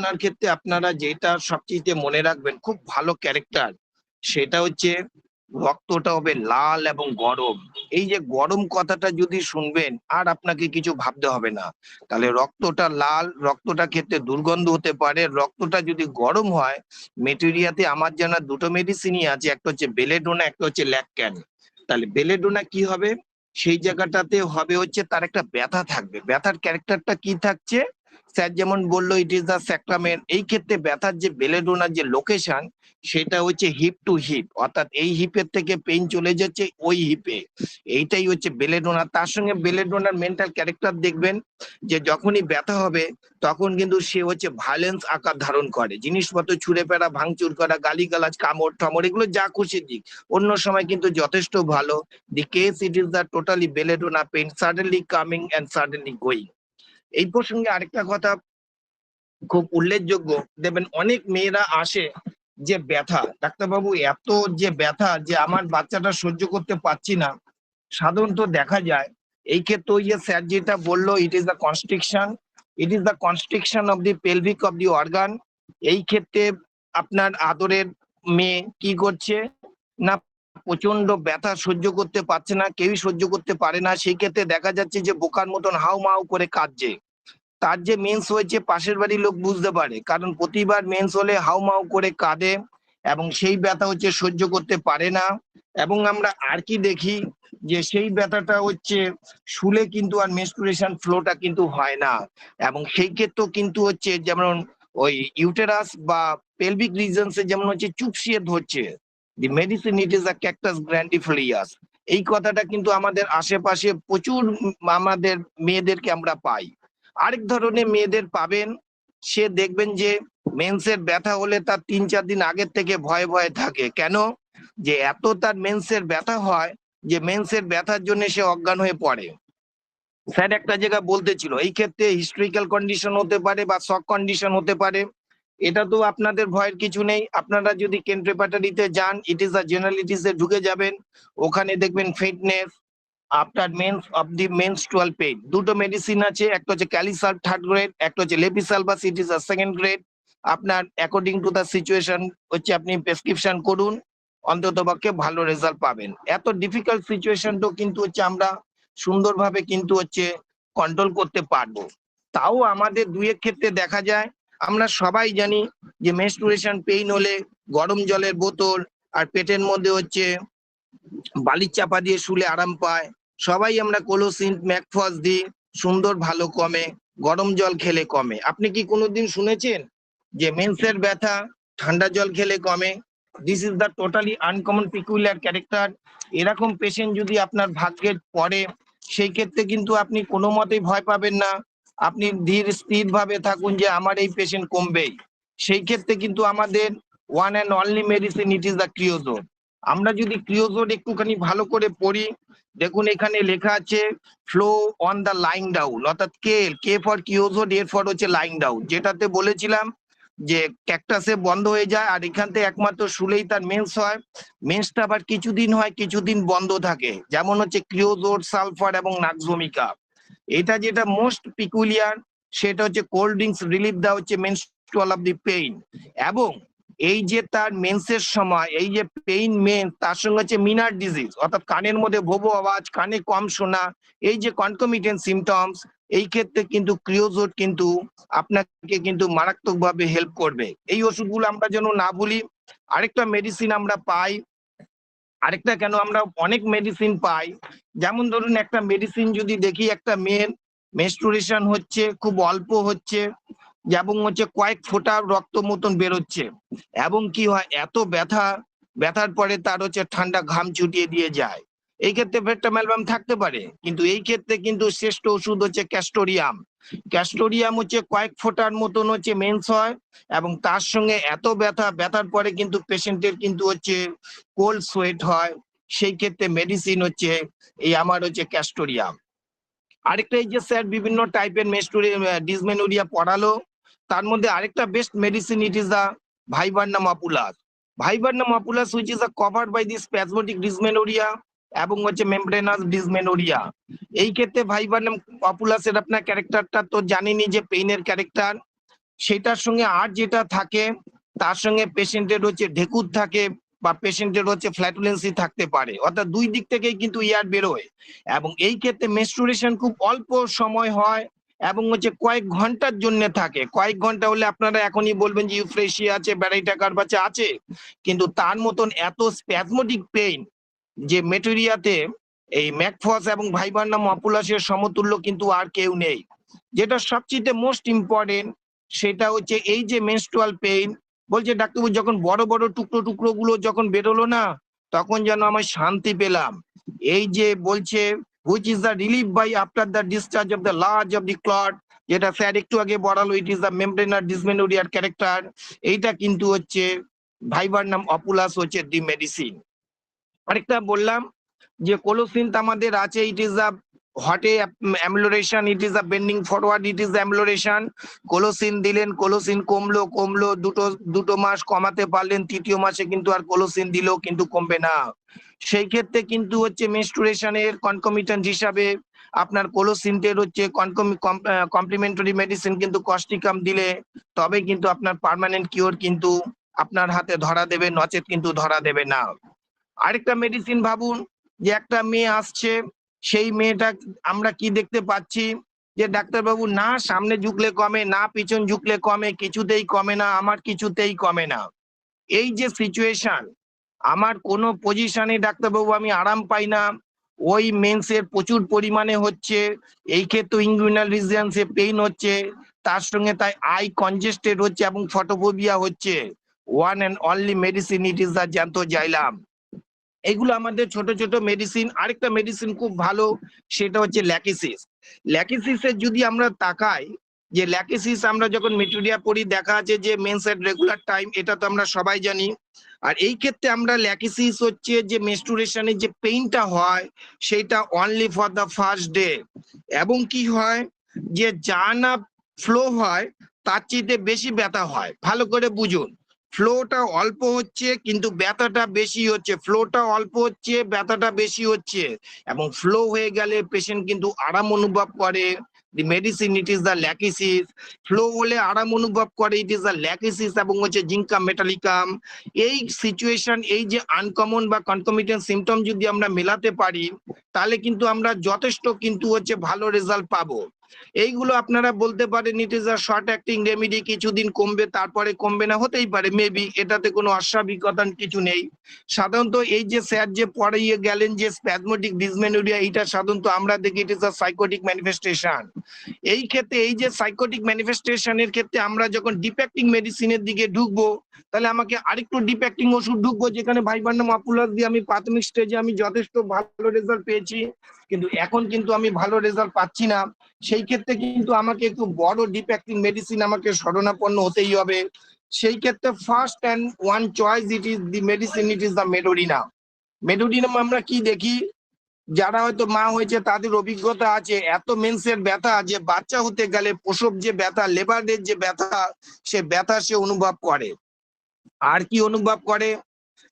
আপনার ক্ষেত্রে আপনারা যেটা সবচেয়ে মনে রাখবেন, খুব ভালো ক্যারেক্টার সেটা হচ্ছে রক্তটা হবে লাল এবং গরম। এই যে গরম কথাটা যদি শুনবেন, আর আপনাকে কিছু ভাবতে হবে না। তাহলে রক্তটা লাল, রক্তটা ক্ষেত্রে দুর্গন্ধ হতে পারে। রক্তটা যদি গরম হয়, মেটেরিয়াতে আমার জানা দুটো মেডিসিনই আছে, একটা হচ্ছে বেলেডোনা একটা হচ্ছে ল্যাকক্যান তাহলে বেলেডোনা কি হবে? সেই জায়গাটাতে হবে হচ্ছে তার একটা ব্যথা থাকবে। ব্যথার ক্যারেক্টারটা কি থাকছে? স্যার যেমন বলল ইট ইজ দ্য স্যাক্রামেন্ট এই ক্ষেত্রে ব্যথার যে বেলেডোনার যে লোকেশন সেটা হচ্ছে হিপ টু হিপ অর্থাৎ এই হিপের থেকে পেইন চলে যাচ্ছে ওই হিপে এইটাই হচ্ছে বেলেডোনা তার সঙ্গে বেলেডোনার মেন্টাল ক্যারেক্টার দেখবেন, যে যখনই ব্যথা হবে, তখন কিন্তু সে হচ্ছে ভায়োলেন্স আকার ধারণ করে। জিনিসপত্র ছুঁড়ে ফেরা, ভাঙচুর করা, গালিগালাজ, কামড় ঠামড়, এগুলো যা খুশি দিক। অন্য সময় কিন্তু যথেষ্ট ভালো। The case it is the totally belladonna pain suddenly coming and suddenly going এই প্রসঙ্গে আরেকটা কথা খুব উল্লেখযোগ্য। দেখবেন অনেক মেয়েরা আসে যে ব্যথা। ডাক্তারবাবু, এত যে ব্যথা যে আমার বাচ্চাটা সহ্য করতে পারছি না। সাধারণত দেখা যায়, এই ক্ষেত্রে ওই যে স্যার যেটা বলল it is the constriction it is the constriction of the pelvic of the organ এই ক্ষেত্রে আপনার আদরের মেয়ে কি করছে? না প্রচণ্ড ব্যথা সহ্য করতে পারছে না, কেউই সহ্য করতে পারে না। সেই ক্ষেত্রে দেখা যাচ্ছে যে, বোকার মতন হাউ মাউ করে কাঁদছে। তার যে মেন্স হয়েছে, পাশের বাড়ির লোক বুঝতে পারে। কারণ প্রতিবার মেন্স হলে হাউ মাউ করে কাঁদে এবং সেই ব্যথা হচ্ছে সহ্য করতে পারে না। এবং আমরা আর কি দেখি যে, সেই ব্যথাটা হচ্ছে শুলে কিন্তু আর মেনস্ট্রুয়েশন ফ্লোটা কিন্তু হয় না। এবং সেই ক্ষেত্রেও কিন্তু হচ্ছে যেমন ওই ইউটেরাস বা পেলভিক রিজনসে যেমন হচ্ছে চুপসিয়ে ধরছে। The medicine it is a cactus grandiflorus এই কথাটা কিন্তু আমাদের আশেপাশে প্রচুর আমাদের মেয়েদেরকে আমরা পাই। আরেক ধরনের মেয়েদের পাবেন, সে দেখবেন যে মেন্সের ব্যথা হলে তার তিন চার দিন আগের থেকে ভয়ে ভয়ে থাকে। কেন? যে এত তার মেন্সের ব্যথা হয়, যে মেন্সের ব্যথার জন্য সে অজ্ঞান হয়ে পড়ে। স্যার একটা জায়গা বলতেছিল এই ক্ষেত্রে হিস্ট্রিক্যাল কন্ডিশন হতে পারে বা শক কন্ডিশন হতে পারে। এটা তো আপনাদের ভয়ের কিছু নেই। আপনারা যদি কেন প্রেপাটারিতে যান ইট ইজ আ জেনারেলিটিস এ ঢুকে যাবেন। ওখানে দেখবেন fitness after menses of the menstrual pain দুটো মেডিসিন আছে, একটা হচ্ছে ক্যালিসাল থার্ড গ্রেড একটা হচ্ছে লেপিসালবাস it is a second grade আপনার অ্যাকর্ডিং টু দ্য সিচুয়েশন হচ্ছে আপনি প্রেসক্রিপশন করুন, অন্তত পক্ষে ভালো রেজাল্ট পাবেন। এত ডিফিকাল্ট সিচুয়েশন সিচুয়েশনটাও কিন্তু হচ্ছে আমরা সুন্দরভাবে কিন্তু হচ্ছে কন্ট্রোল করতে পারব। তাও আমাদের দুয়ের ক্ষেত্রে দেখা যায় আমরা সবাই জানি যে মেনস্ট্রুয়েশন পেইন হলে গরম জলের বোতল আর পেটের মধ্যে হচ্ছে বালির চাপা দিয়ে শুলে আরাম পায়। সবাই আমরা কোলোসিন ম্যাকফস দিই, সুন্দর ভালো কমে, গরম জল খেলে কমে। আপনি কি কোনোদিন শুনেছেন যে মেন্সের ব্যথা ঠান্ডা জল খেলে কমে? This is the totally uncommon peculiar character এরকম পেশেন্ট যদি আপনার ভাগ্যের পড়ে, সেই ক্ষেত্রে কিন্তু আপনি কোনো মতেই ভয় পাবেন না। আপনি ধীর স্থির ভাবে থাকুন যে আমার এই পেশেন্ট কমবেই। সেই ক্ষেত্রে কিন্তু আমাদের one and only medicine it is the creosote আমরা যদি ক্রিওজোন একটুখানি ভালো করে পড়ি, দেখুন এখানে লেখা আছে flow on the line down অর্থাৎ কে কে ফর কিওজোড এর ফর হচ্ছে লাইন ডাউন যেটাতে বলেছিলাম যে ক্যাকটাসে বন্ধ হয়ে যায়, আর এখান থেকে একমাত্র শুলেই তার মেন্স হয়। মেন্সটা আবার কিছুদিন হয়, কিছুদিন বন্ধ থাকে। যেমন হচ্ছে ক্রিওজোড সালফার এবং নাকজমিকা এটা যেটা মোস্ট পিকুলিয়ার সেটা হচ্ছে কোল্ড ড্রিঙ্কস রিলিফ দেওয়া হচ্ছে মেনস্ট্রুয়াল অফ দি পেইন এবং এই যে তার মেন্সের সময়, এই যে পেইন মেন তার সঙ্গে হচ্ছে মিনার ডিজিজ অর্থাৎ কানের মধ্যে ভোবো আওয়াজ, কানে কম শোনা, এই যে কনকমিটেন্ট সিমটমস এই ক্ষেত্রে কিন্তু ক্রিওজোট কিন্তু আপনাকে কিন্তু মারাত্মকভাবে হেল্প করবে। এই ওষুধগুলো আমরা যেন না ভুলি, আরেকটা মেডিসিন আমরা পাই আরেকটা কেন আমরা অনেক মেডিসিন পাই। যেমন ধরুন একটা মেডিসিন যদি দেখি, একটা মেয়ের মেস্টুরেশন হচ্ছে, খুব অল্প হচ্ছে, এবং হচ্ছে কয়েক ফোঁটা রক্ত মতন বেরোচ্ছে, এবং কি হয়, এত ব্যথা, ব্যথার পরে তার হচ্ছে ঠান্ডা ঘাম চুটিয়ে দিয়ে যায়। এই ক্ষেত্রে ভেট্টামেলবাম থাকতে পারে, কিন্তু এই ক্ষেত্রে কিন্তু শ্রেষ্ঠ ওষুধ হচ্ছে ক্যাস্টোরিয়াম। ক্যাস্টোরিয়াম হচ্ছে কয়েক ফোটার মতন হচ্ছে মেন্স হয়, এবং তার সঙ্গে এত ব্যথা, ব্যথার পরে কিন্তু পেশেন্টের কিন্তু হচ্ছে কোল্ড সোয়েট হয়, সেই ক্ষেত্রে মেডিসিন হচ্ছে, এই আমার হচ্ছে ক্যাস্টোরিয়াম। আরেকটা এই যে স্যার বিভিন্ন টাইপের ডিসমেনোরিয়া পড়ালো, তার মধ্যে আরেকটা best medicine it is the viburnum opulus viburnum opulus which is a covered by the spasmodic dysmenorrhoea এবং হচ্ছে মেমব্রেনাস ডিসমেনোরিয়া এই ক্ষেত্রে ভাইবার্নাম অপুলাসের আপনার ক্যারেক্টারটা তো জানেনই যে পেইনের ক্যারেক্টার সেটার সঙ্গে আর যেটা থাকে, তার সঙ্গে পেশেন্টের হচ্ছে ঢেকুর থাকে বা পেশেন্টের হচ্ছে ফ্ল্যাটুলেন্সি থাকতে পারে। অর্থাৎ দুই দিক থেকেই কিন্তু ইয়ার বেরোয়। এবং এই ক্ষেত্রে মেনস্ট্রুয়েশন খুব অল্প সময় হয় এবং হচ্ছে কয়েক ঘণ্টার জন্য থাকে। কয়েক ঘণ্টা হলে আপনারা এখনই বলবেন যে ইউফ্রেশি আছে ব্যারাইটা কার্বাচে আছে। কিন্তু তার মতন এত স্প্যাজমোটিক পেইন যে মেটেরিয়াতে এই ম্যাকফস এবং ভাইবার্নাম অপুলাসের সমতুল্য কিন্তু আর কেউ নেই। যেটা সবচেয়ে মোস্ট ইম্পর্টেন্ট সেটা হচ্ছে এই যে মেনস্ট্রুয়াল পেইন বলছে ডাক্তারবাবু, যখন বড় বড় টুকরো টুকরো গুলো যখন বেরোলো না, তখন যেন আমার শান্তি পেলাম। এই যে বলছে which is the relief by after the discharge of the large of the clot যেটা স্যার একটু আগে বড়ালো ইট ইজ দ্য মেমব্রেনার ডিসমেনোরিয়ার ক্যারেক্টার এইটা কিন্তু হচ্ছে ভাইবার নাম অপুলাস হচ্ছে দি মেডিসিন আরেকটা বললাম যে কোলোসিন আমাদের আছে it is a hot amelioration it is a bending forward it is amelioration colocynth দিলেন, কোলোসিন কমলো কমলো, দুটো দুটো মাস কমাতে পারলেন, তৃতীয় মাসে কিন্তু আর কোলোসিন দিলেও কিন্তু কমবে না। সেই ক্ষেত্রে কিন্তু হচ্ছে মেনস্ট্রুয়েশনের কনকমিটেন্ট হিসাবে আপনার কোলোসিনটের হচ্ছে কমপ্লিমেন্টারি মেডিসিন কিন্তু কস্টিকাম দিলে তবে কিন্তু আপনার পার্মানেন্ট কিওর কিন্তু আপনার হাতে ধরা দেবে, নচেত কিন্তু ধরা দেবে না। আরেকটা মেডিসিন ভাবুন, যে একটা মেয়ে আসছে, সেই মেয়েটা আমরা কি দেখতে পাচ্ছি? যে ডাক্তারবাবু, না, সামনে ঝুঁকলে কমে, না, পিছন ঝুঁকলে কমে, কিছুতেই কমে না, আমার কিছুতেই কমে না। এই যে সিচুয়েশন আমার কোনো পজিশনে ডাক্তারবাবু আমি আরাম পাই না। ওই মেন্সের প্রচুর পরিমাণে হচ্ছে, এই ক্ষেত্রে ইঙ্গুইনাল রিজিয়ান্সে পেইন হচ্ছে, তার সঙ্গে তাই আই কনজেস্টেড হচ্ছে এবং ফটোফোবিয়া হচ্ছে। One and only medicine it is the zanthoxylum এগুলো আমাদের ছোট ছোট মেডিসিন আরেকটা মেডিসিন খুব ভালো, সেটা হচ্ছে ল্যাকিসিস ল্যাকিসিসের যদি আমরা তাকাই, যে ল্যাকিসিস আমরা যখন মেটেরিয়া পড়ি, দেখা আছে যে মেন্স এট রেগুলার টাইম এটা তো আমরা সবাই জানি। আর এই ক্ষেত্রে আমরা ল্যাকিসিস হচ্ছে যে মেস্টুরেশনের যে পেইনটা হয়, সেটা only for the first day এবং কি হয়, যে যা না ফ্লো হয়, তার চেয়ে বেশি ব্যথা হয়। ভালো করে বুঝুন। ফ্লোটা অল্প হচ্ছে, কিন্তু ব্যথাটা বেশি হচ্ছে। ফ্লোটা অল্প হচ্ছে, ব্যথাটা বেশি হচ্ছে। এবং ফ্লো হয়ে গেলে পেশেন্ট কিন্তু আরাম অনুভব করে। The medicine it is the lachesis flow হলে আরাম অনুভব করে ইট ইজ দ্য ল্যাকিসিস এবং হচ্ছে জিঙ্কাম মেটালিকাম এই সিচুয়েশন এই যে আনকমন বা কনকমিটেন্ট সিমটম যদি আমরা মেলাতে পারি, তাহলে কিন্তু আমরা যথেষ্ট কিন্তু হচ্ছে ভালো রেজাল্ট পাবো। এইগুলো আপনারা বলতে পারেন it is a short acting remedy কিছুদিন কমবে, তারপরে কমবে না, হতেই পারে মেবি এটাতে কোনো অস্বাভাবিকতা কিছু নেই। সাধারণত এই যে স্যার যে পড়াইয়ে গেলেন যে স্প্যাজমোটিক ডিসমেনোরিয়া এইটা সাধারণত আমরা দেখি it is a psychotic manifestation এই ক্ষেত্রে, এই যে সাইকোটিক ম্যানিফেস্টেশনের ক্ষেত্রে আমরা যখন ডিপেক্টিং মেডিসিনের দিকে ঢুকবো, তাহলে আমাকে আরেকটু ডিপেক্টিং ওষুধ ঢুকবো, যেখানে ভাইবান্ডাম অপুলাস দিয়ে আমি প্রাথমিক স্টেজে আমি যথেষ্ট ভালো রেজাল্ট পেয়েছি। কিন্তু এখন কিন্তু আমি ভালো রেজাল্ট পাচ্ছি না। সেই ক্ষেত্রে কিন্তু আমাকে একটু বড় ডিপেক্টিং মেডিসিন আমাকে শরণাপন্ন হতেই হবে। সেই ক্ষেত্রে first and one choice it is the medicine it is the medorrhinum medorrhinum আমরা কি দেখি? যারা হয়তো মা হয়েছে, তাদের অভিজ্ঞতা আছে, এত মেন্সের ব্যথা যে বাচ্চা হতে গেলে প্রসব যে ব্যথা লেবারের যে ব্যথা, সে ব্যথা সে অনুভব করে। আর কি অনুভব করে?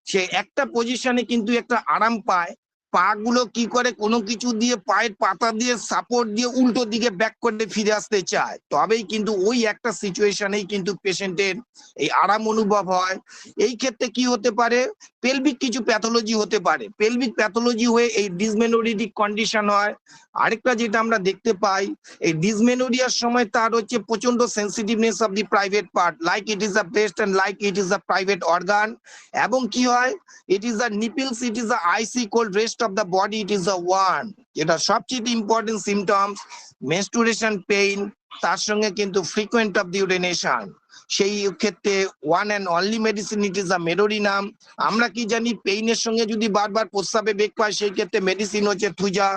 সে একটা পজিশনে কিন্তু একটা আরাম পায়। পা গুলো কি করে কোনো কিছু দিয়ে পায়ের পাতা দিয়ে সাপোর্ট দিয়ে উল্টো দিকে ব্যাক করে ফিরে আসতে চায়। তবেই কিন্তু ওই একটা সিচুয়েশনেই কিন্তু পেশেন্টের এই আরাম অনুভব হয়। এই ক্ষেত্রে কি হতে পারে? পেলভিক কিছু প্যাথোলজি হতে পারে। পেলভিক প্যাথোলজি হয়ে এই ডিসমেনোরিটিক কন্ডিশন হয়। আরেকটা যেটা আমরা দেখতে পাই, এই ডিসমেনোরিয়ার সময় তার হচ্ছে প্রচণ্ড sensitiveness of the private part like it is a breast and like it is a private organ এবং কি হয়? It is a nipples it is a icy cold rest of the body it is a one এটা সবচেয়ে important symptoms মেনস্টুরেশন pain তার সঙ্গে কিন্তু frequent of the urination সেই ক্ষেত্রে one and only medicine it is a medorrhinum আমরা কি জানি পেইনের সঙ্গে যদি বারবার প্রস্রাবে বেগ পায়, সেই ক্ষেত্রে মেডিসিন হচ্ছে থুজা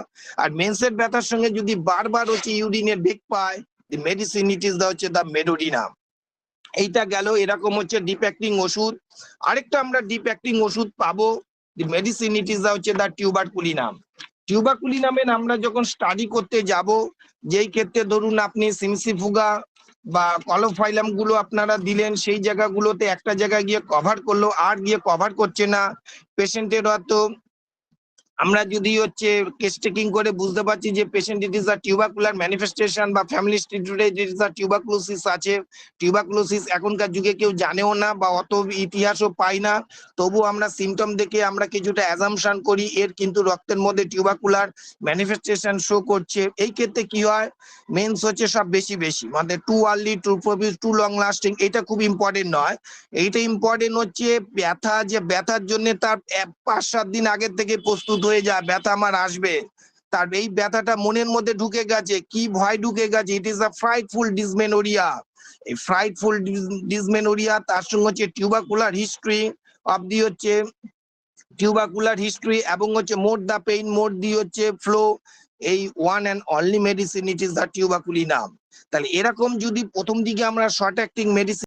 আর মেন্সের ব্যথার সঙ্গে যদি বারবার হচ্ছে ইউরিনের বেগ পায় দি মেডিসিন ইট ইজ দা হচ্ছে দ্য মেডোরিনাম এইটা গেল, এরকম হচ্ছে ডিপ্যাক্টিং ওষুধ। আরেকটা আমরা ডিপ্যাক্টিং ওষুধ পাবো দি মেডিসিন ইট দা হচ্ছে দ্য টিউবার কুলিনাম টিউবার কুলিনামের আমরা যখন স্টাডি করতে যাব, যেই ক্ষেত্রে ধরুন আপনি সিমসিফুগা বা কলোফাইলামগুলো আপনারা দিলেন, সেই জায়গাগুলোতে একটা জায়গায় গিয়ে কভার করল, আর গিয়ে কভার করছে না। পেশেন্টের হয়তো আমরা যদি হচ্ছে কেস টেকিং করে বুঝতে পারছি যে patient it is a tubercular manifestation বা ফ্যামিলি স্টিটুডে ইট ইজ আ টিউবাকুলোসিস আছে। টিউবাকুলোসিস এখনকার যুগে কেউ জানেও না বা অত ইতিহাসও পাই না। তবু আমরা সিমটম দেখে আমরা কিছুটা অ্যাজামশন করি, এর কিন্তু রক্তের মধ্যে টিউবাকুলার ম্যানিফেস্টেশন শো করছে। এই ক্ষেত্রে কি হয়? মেন্স হচ্ছে সব বেশি বেশি মানে too early too profuse too long lasting এটা খুব ইম্পর্টেন্ট নয়। এইটা ইম্পর্টেন্ট হচ্ছে ব্যথা, যে ব্যথার জন্য তার পাঁচ সাত দিন আগের থেকে প্রস্তুত হয়ে যায় ব্যথা আমার আসবে। তার এই ব্যথাটা মনের মধ্যে ঢুকে গেছে। কি ভয় ঢুকে গেছে? ইট ইজ আ ফ্রাইটফুল ডিসমেনোরিয়া এই ফ্রাইটফুল ডিসমেনোরিয়া তার সঙ্গে হচ্ছে টিউবাকুলার হিস্ট্রি অফ দি হচ্ছে টিউবাকুলার হিস্ট্রি এবং হচ্ছে মোর দা পেইন মোর দি হচ্ছে ফ্লো এই one and only medicine it is the tuberculinum তাহলে এরকম যদি প্রথম দিকে আমরা শর্ট অ্যাক্টিং মেডিসিন